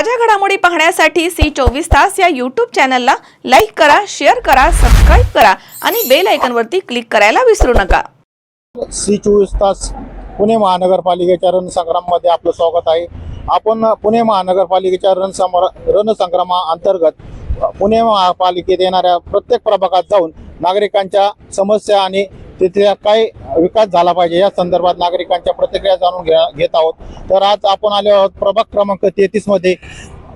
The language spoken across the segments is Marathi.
ताज्या घडामोडी पाहण्यासाठी सी चोवीस तास या यूट्यूब चॅनलला लाईक करा शेअर करा सबस्क्राईब करा आणि बेल आयकॉनवरती क्लिक करायला विसरू नका. सी चोवीस तास पुणे महानगरपालिकेच्या रणसंग्राममध्ये आपलं स्वागत आहे. आपण पुणे महानगरपालिकेच्या रणसंग्रा रणसंग्रामाअंतर्गत पुणे महापालिकेत येणाऱ्या प्रत्येक प्रभागात जाऊन नागरिकांच्या समस्या आणि तिथे काय विकास झाला पाहिजे. या संदर्भात नागरिकांच्या प्रतिक्रिया जाणून घ्या घेत आहोत. तर आज आपण आलो आहोत प्रभाग क्रमांक तेहतीसमध्ये.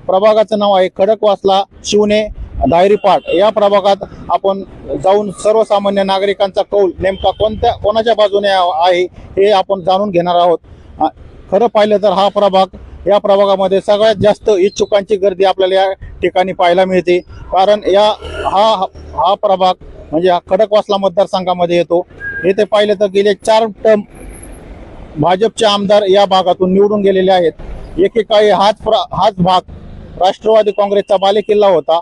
प्रभागाचं नाव आहे खडकवासला शिवणे दायरी पाठ. या प्रभागात आपण जाऊन सर्वसामान्य नागरिकांचा कौल नेमका कोणत्या कोणाच्या बाजूने आहे हे आपण जाणून घेणार आहोत. खरं पाहिलं तर हा प्रभाग या प्रभागामध्ये सगळ्यात जास्त इच्छुकांची गर्दी आपल्याला या ठिकाणी पाहायला मिळते. कारण या हा हा प्रभाग म्हणजे हा खडकवासला मतदारसंघामध्ये येतो. येथे पाहिलं तर गेले चार टर्म भाजपचे आमदार या भागातून निवडून गेलेले आहेत. एकेकाळी हाच हाच भाग राष्ट्रवादी काँग्रेसचा बालेकिल्ला होता.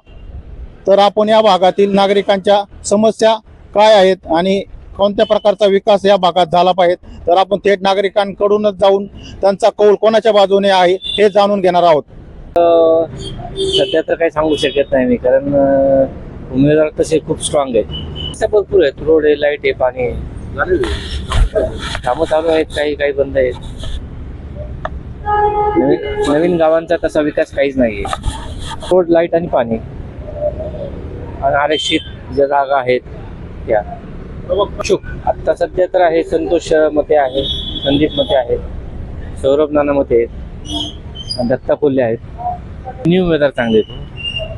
तर आपण या भागातील नागरिकांच्या समस्या काय आहेत आणि कोणत्या प्रकारचा विकास या भागात झाला पाहिजे? तर आपण थेट नागरिकांकडूनच जाऊन त्यांचा कौल कोणाच्या बाजूने आहे हे जाणून घेणार आहोत. सध्या तर काही सांगू शकत नाही मी कारण उमेदवार तसे खूप स्ट्रॉंग आहेत. भरपूर आहेत. रोड आहे लाइट आहे पाणी आहे. कामं चालू आहेत काही काही बंद आहेत. नवीन नवीन गावांचा तसा विकास काहीच नाही आहे रोड लाइट आणि पाणी. आणि आरक्षित ज्या जागा आहेत त्या. आत्ता सध्या तर आहे संतोष मते आहे संदीप मते आहे सौरभ नाना मते आहेत दत्ता कोल्हे आहेत. न्यू उमेदवार चांगले आहेत.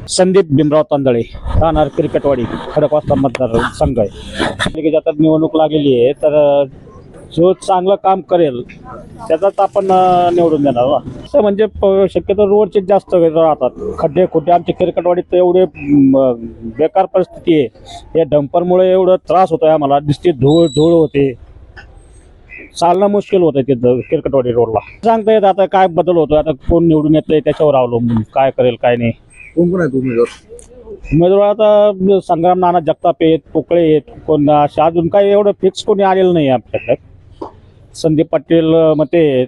संदीप भीमराव तांदळे राहणार क्रिकेटवाडी खडकवासला मतदार संघ आहे पालिकेची आता निवडणूक लागलेली आहे तर जो चांगलं काम करेल त्याचाच आपण निवडून देणार ना. असं म्हणजे प- शक्यतो रोडचे जास्त राहतात. खड्डे खुड्डे आमचे क्रिकेटवाडीत एवढे म, बेकार परिस्थिती आहे. या डंपरमुळे एवढं त्रास होतोय आम्हाला. दिसते धूळ धूळ होते. चालणं मुश्किल होतं तिथं क्रिकेटवाडी रोडला. सांगता येत आता काय बदल होतो आता कोण निवडून येतंय त्याच्यावर अवलंबून. काय करेल काय नाही. कोण कोण आहेत उमेदवार? उमेदवार आता संग्राम नाना जगताप आहेत पोकळे आहेत कोण असे अजून काही एवढं फिक्स कोणी आलेलं नाही आपल्याकडे. संदीप पाटील मते आहेत.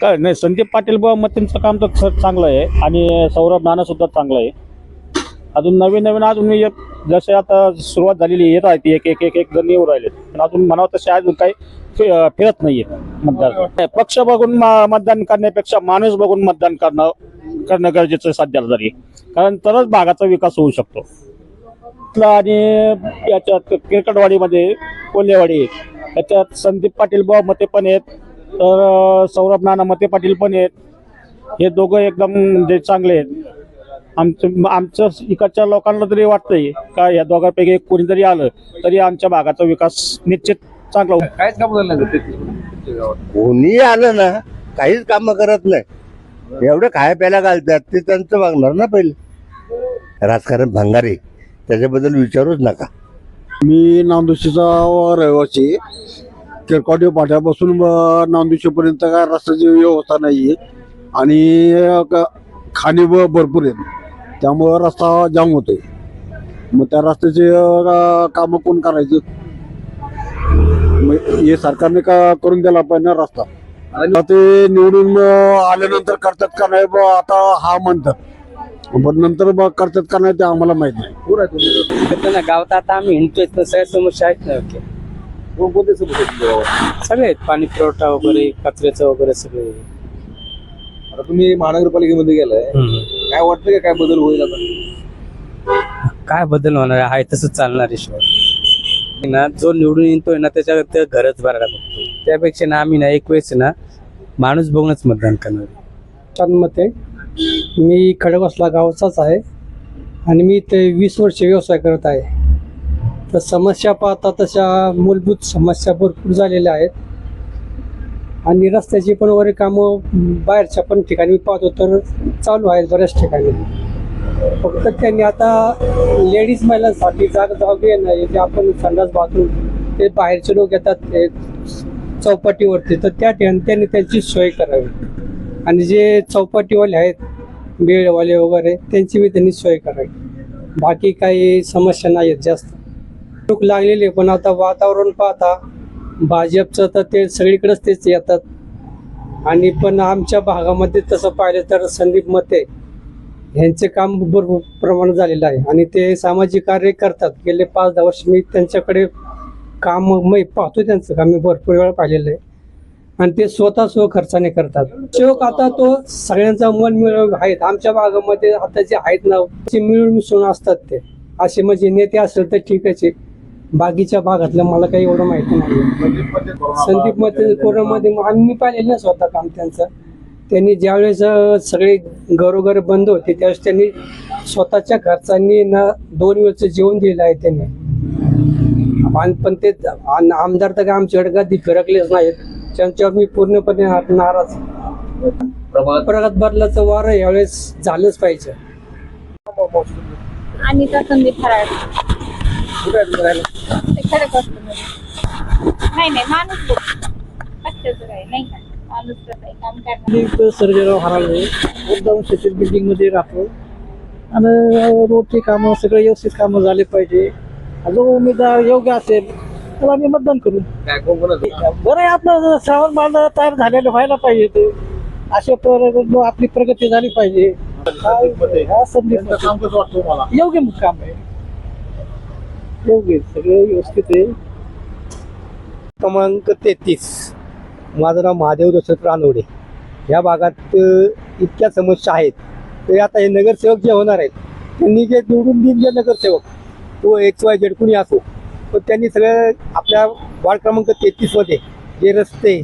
काय नाही संदीप पाटील बुवा मतेंचं काम तर चांगलं आहे आणि सौरभ नाना सुद्धा चांगलं आहे. अजून नवीन नवीन अजून मी एक- जसे आता सुरुवात झालेली येत आहे ती एक एक एक एक जण येऊ राहिले. पण अजून म्हणावं तसे अजून काही फि- अं, फिरत नाहीये मतदार. पक्ष बघून म- मतदान करण्यापेक्षा माणूस बघून मतदान करणं करणं गरजेचं आहे सध्याला तरी. कारण तरच भागाचा विकास होऊ शकतो. आणि याच्यात क्रिकेटवाडीमध्ये कोल्हेवाडी याच्यात संदीप पाटील बुवा मते पण आहेत. तर सौरभ नाना मते पाटील पण आहेत. हे दोघं एकदम म्हणजे चांगले आहेत. आमचं आमचं इकडच्या लोकांना तरी वाटतंय का या दोघांपैकी कोणीतरी आलं तरी आमच्या भागाचा विकास निश्चित चांगला होईल. काहीच काम कोणी आलं ना काहीच काम करत नाही. एवढं खाया प्यायला घालतात? ते त्यांचं बघणार ना पहिले. राजकारण भंगारे. त्याच्याबद्दल विचारूच नका. मी नांदुशीचा रहिवासी किरकोडी पाट्यापासून अ, नांदुशीपर्यंत काय रस्त्याची व्यवस्था नाही आहे आणि खाणी भरपूर आहेत. त्यामुळं रस्ता जाम होतोय. मग त्या रस्त्याचे कामं कोण करायचे? मग हे सरकारने का करून दिला पाहिजे रस्ता? ते निवडून आल्यानंतर करतात का नाही आता हा म्हणतात. पण नंतर करतात का नाही ते आम्हाला माहीत नाही. ना गावात आता आम्ही हिंडतोय तर सगळ्या समस्या आहेत ना ओके. कोणकोणते समस्या? सगळे आहेत पाणी पुरवठा वगैरे कचऱ्याचं वगैरे सगळे. आता तुम्ही महानगरपालिकेमध्ये गेलाय. काय वाटतं का काय बदल होईल आता? काय बदल होणार आहे? तसंच चालणार ईश्वर ना जो निवडून येतोय ना त्याच्या घरच भरायला बघतो. त्यापेक्षा ना आम्ही ना एक वेळेस ना माणूस बघूनच मतदान करणार. मते मी खडकवासला गावचाच आहे आणि मी ते वीस वर्ष व्यवसाय करत आहे. तर समस्या पाहता तशा मूलभूत समस्या भरपूर झालेल्या आहेत. आणि रस्त्याची पण वगैरे कामं बाहेरच्या पण ठिकाणी मी पाहतो तर चालू आहेत बऱ्याच ठिकाणी. फक्त त्यांनी आता लेडीज महिलांसाठी जागा जागे आहे. ना जे आपण संडास बाथरूम ते बाहेरचे लोक येतात ते चौपाटीवरती तर त्या ठिकाणी त्यांनी त्यांची सोय करावी. आणि जे चौपाटीवाले आहेत बेळवाले वगैरे त्यांची बी त्यांनी सोय करावी. बाकी काही समस्या नाही आहेत जास्त. लोक लागलेली आहे, पण आता वातावरण पाहता भाजपचं तर ते सगळीकडेच तेच येतात. आणि पण आमच्या भागामध्ये तसं पाहिलं तर संदीप मते यांचे काम भरपूर प्रमाणात झालेलं आहे. आणि ते सामाजिक कार्य करतात. गेले पाच दहा वर्ष मी त्यांच्याकडे काम मी पाहतो त्यांचं काम. मी भरपूर वेळा पाहिलेलं आहे. आणि ते स्वतः स्व खर्चाने करतात. शेवक आता तो सगळ्यांचा मन मिळव आहेत. आमच्या भागामध्ये आता जे आहेत ना ते मिळून मिसळून असतात ते. असे म्हणजे नेते असेल तर ठीकच आहे. बाकीच्या भागातलं मला काही एवढं माहिती नाही संदीपमध्ये कोरोनामध्ये आम्ही पाहिलेलं ना स्वतः काम त्यांचं. त्यांनी ज्यावेळेस सगळे घरोघर बंद होते त्यावेळेस त्यांनी स्वतःच्या खर्चांनी ना दोन वेळचं जेवण दिलं आहे त्यांनी. पण ते आम- आमदार तर काय आमच्याकडे कधी फिरकलेच नाहीत. त्यांच्यावर मी पूर्णपणे नाराज. प्रगत बदलाचं वारं यावेळेस झालंच पाहिजे. आणि नाही. नाही माणूस नाही का? सर्जेराव हराळे बिल्डिंगमध्ये राहतो. आणि रोडची कामं सगळे व्यवस्थित कामं झाले पाहिजे. जो उमेदवार योग्य असेल त्याला आम्ही मतदान करू. बरं आहे आपलं श्रावण बांधा तयार झालेलं व्हायला पाहिजे ते. अशा प्रकारे आपली प्रगती झाली पाहिजे. हा संदीप त्यांचं काम कसं वाटतं तुम्हाला? योग्य काम आहे. योग्य आहे, सगळं व्यवस्थित आहे. क्रमांक तेहतीस माझं नाव महादेव दशरथ रानवडे. या भागात अ, इतक्या समस्या आहेत. ते आता हे नगरसेवक जे होणार आहेत त्यांनी जे निवडून देईन जे नगरसेवक तो एक्स वाय झेड कुणी असो पण त्यांनी सगळं आपल्या वार्ड क्रमांक तेहतीसमध्ये जे रस्ते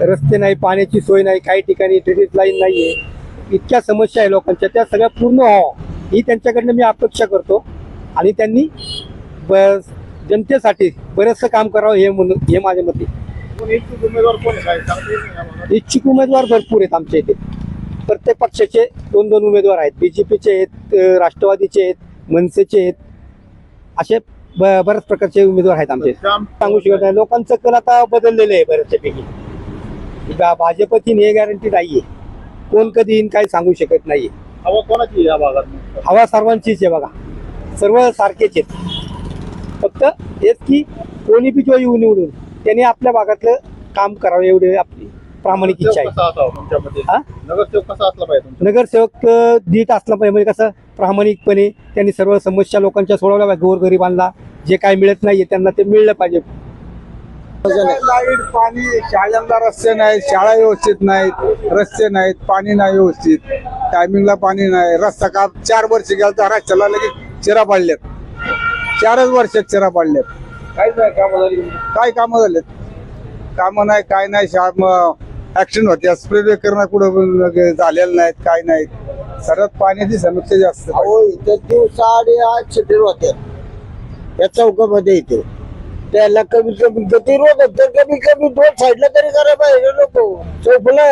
रस्ते नाही पाण्याची सोय नाही काही ठिकाणी ड्रेनेज लाईन नाही आहे इतक्या समस्या आहे लोकांच्या त्या सगळ्या पूर्ण व्हावं ही त्यांच्याकडनं मी अपेक्षा करतो. आणि त्यांनी ब जनतेसाठी बरंचसं काम करावं हे म्हणून हे माझ्या मते. इच्छुक उमेदवार कोण आहे इच्छुक उमेदवार भरपूर आहेत आमच्या इथे. प्रत्येक पक्षाचे दोन दोन उमेदवार आहेत. बीजेपीचे आहेत राष्ट्रवादीचे आहेत मनसेचे आहेत. असे बऱ्याच प्रकारचे उमेदवार आहेत आमचे. सांगू शकत नाही. लोकांचं कल आता बदललेलं आहे बऱ्याचपैकी भाजपची हे गॅरंटी नाहीये. कोण कधी येईन काही सांगू शकत नाहीये. हवा कोणाची या भागात? हवा सर्वांचीच आहे बघा. सर्व सारखेच आहेत. फक्त हेच की कोणी बी जो येऊ निवडून त्यांनी आपल्या भागातलं काम करावं एवढे आपली. प्रामाणिक इच्छा आहे? नगरसेवक कसा असला पाहिजे म्हणजे कसं प्रामाणिकपणे त्यांनी सर्व समस्या लोकांच्या सोडवल्या पाहिजे गोरगरिबांना जे काय मिळत नाहीये त्यांना ते मिळलं पाहिजे. लाइट पाणी शाळांना रस्ते नाहीत शाळा व्यवस्थित नाहीत रस्ते नाहीत पाणी नाही व्यवस्थित टायमिंगला पाणी नाही. रस्ता का चार वर्ष गेला तर रस्त्याला लगेच चिरा पाडल्यात. चारच वर्षात चिरा पाडल्यात. काहीच नाही कामं झाली. काय कामं झालेत? कामं नाही काय नाही शाळा ऍक्सिडेंट होत्या स्प्रे ब्रेकर कुठं झालेलं नाहीत काय नाहीत. सर्वात पाण्याची समस्या जास्त इथे दिवसा आणि आठ शिटीर होत्या. या चौकामध्ये इथे. त्याला कमीत कमी गतिरोध तर कमी कमी दोन साईडला तरी करायला पाहिजे लोक चौकला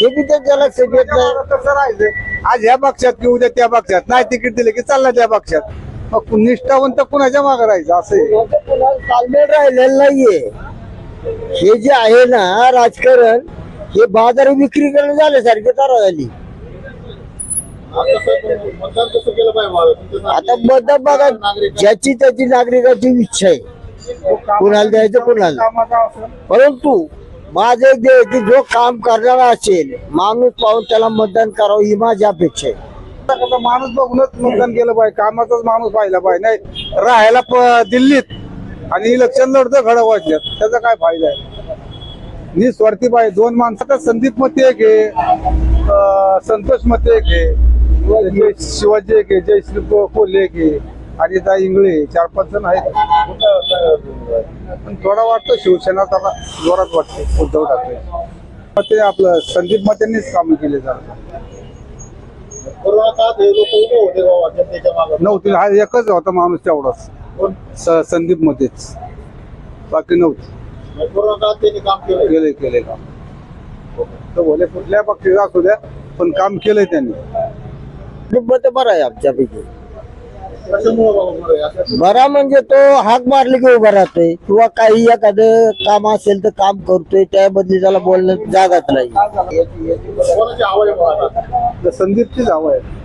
हे बी त्यांच्या लक्षात येत नाही. कसं राहायचं आज ह्या पक्षात की उद्या त्या पक्षात नाही तिकीट दिले की चालला त्या पक्षात मग निष्ठावंत कुणाच्या मागे राहायचं? असं तालमेल राहिलेलं नाहीये. हे जे आहे ना राजकारण हे बाजार विक्री करणं झाल्यासारखी तारा झाली. आता मतदान केलं मतदान बघा ज्याची त्याची नागरिकाची इच्छा आहे. कुणाला द्यायचं कुणाला परंतु माझं एक की जो काम करणारा असेल माणूस पाहून त्याला मतदान करावं ही माझी अपेक्षा आहे. माणूस बघूनच मतदान केलं पाहिजे कामाचाच माणूस पाहिला पाहिजे. नाही राहायला दिल्लीत आणि इलेक्शन लढतं वाचल्यात त्याचा काय फायदा आहे? निस्वार्थी पाहिजे दोन माणसं संदीप मते एक आहे संतोष मते एक आहे शिवाजी एक आहे जयश्री को- कोल्हे एक आहे आणि दा इंगळे चार पाच जण आहेत. पण थोडा वाटतं शिवसेना त्याला जोरात वाटते उद्धव ठाकरे. मग ते आपलं संदीप मतेंनीच कामं केले जातात. हे नव्हती हा एकच होता माणूस तेवढाच? स- संदीप मध्येच बाकी नव्हती. त्यांनी काम केलं केले केले काम. तर भले कुठल्या पक्षाचा असू द्या पण काम केलंय त्यांनी. मत बरं आहे आमच्यापैकी. कशामुळे बाबा बरं आहे? असं बरा म्हणजे तो हाक मारली की उभा राहतोय किंवा काही एखादं काम असेल तर काम करतोय त्या बदली त्याला बोलणं जागाच नाही. कोणाची हवा आहे बाबा आता? तर संदीपचीच हवं आहे.